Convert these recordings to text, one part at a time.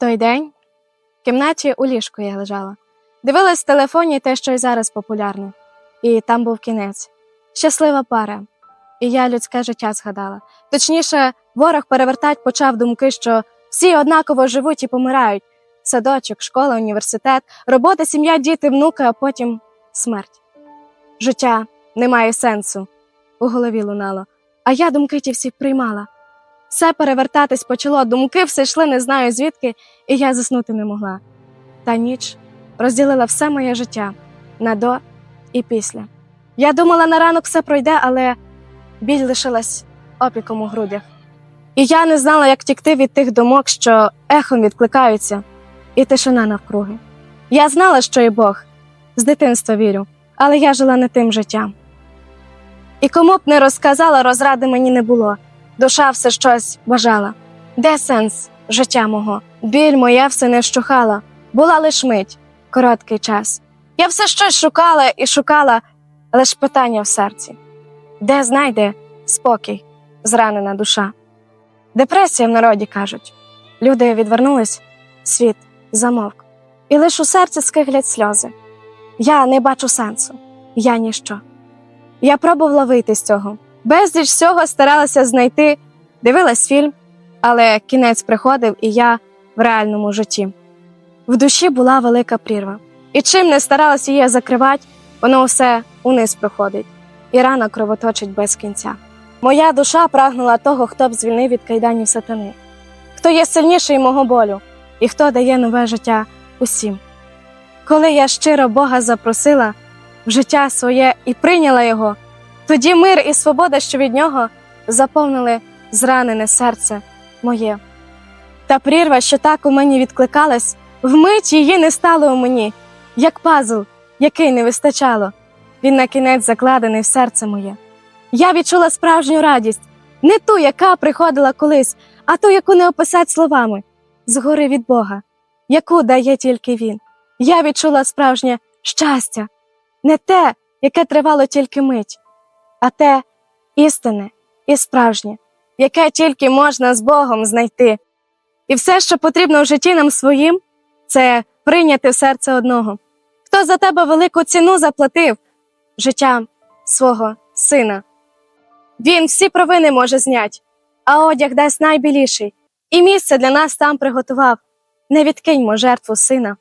Той день в кімнаті у ліжку я лежала. Дивилась в телефоні те, що й зараз популярне. І там був кінець. Щаслива пара. І я людське життя згадала. Точніше, ворог перевертать почав думки, що всі однаково живуть і помирають: садочок, школа, університет, робота, сім'я, діти, внуки, а потім смерть. Життя не має сенсу. У голові лунало. А я думки ті всі приймала. Все перевертатись почало, думки все йшли, не знаю звідки, і я заснути не могла. Та ніч розділила все моє життя на до і після. Я думала, на ранок все пройде, але біль лишилась опіком у грудях. І я не знала, як тікти від тих думок, що ехом відкликаються, і тишина навкруги. Я знала, що і Бог, з дитинства вірю, але я жила не тим життям. І кому б не розказала, розради мені не було. Душа все щось бажала. Де сенс життя мого? Біль моя все не вщухала, була лиш мить, короткий час. Я все щось шукала і шукала, лиш питання в серці. Де знайде спокій, зранена душа? Депресія в народі кажуть. Люди відвернулись, світ замовк, і лиш у серці скиглять сльози. Я не бачу сенсу, я ніщо. Я пробувала вийти з цього. Безліч всього старалася знайти, дивилась фільм, але кінець приходив, і я в реальному житті. В душі була велика прірва, і чим не старалася її закривати, воно все униз проходить, і рана кровоточить без кінця. Моя душа прагнула того, хто б звільнив від кайданів сатани, хто є сильніший мого болю, і хто дає нове життя усім. Коли я щиро Бога запросила в життя своє і прийняла його, тоді мир і свобода, що від нього, заповнили зранене серце моє. Та прірва, що так у мені відкликалась, вмить її не стало у мені, як пазл, який не вистачало. Він на кінець закладений в серце моє. Я відчула справжню радість, не ту, яка приходила колись, а ту, яку не описать словами, згори від Бога, яку дає тільки Він. Я відчула справжнє щастя, не те, яке тривало тільки мить, а те істинне і справжнє, яке тільки можна з Богом знайти. І все, що потрібно в житті нам своїм, це прийняти в серце одного. Хто за тебе велику ціну заплатив життям свого сина. Він всі провини може знять, а одяг дасть найбіліший, і місце для нас там приготував. Не відкиньмо жертву сина.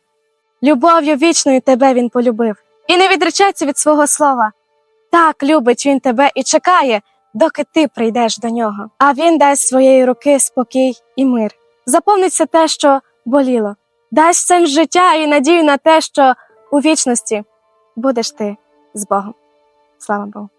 Любов'ю вічною тебе він полюбив, і не відречеться від свого слова. Так любить він тебе і чекає, доки ти прийдеш до нього. А він дасть своєї руки спокій і мир. Заповниться те, що боліло, дасть сенс життя і надію на те, що у вічності будеш ти з Богом. Слава Богу.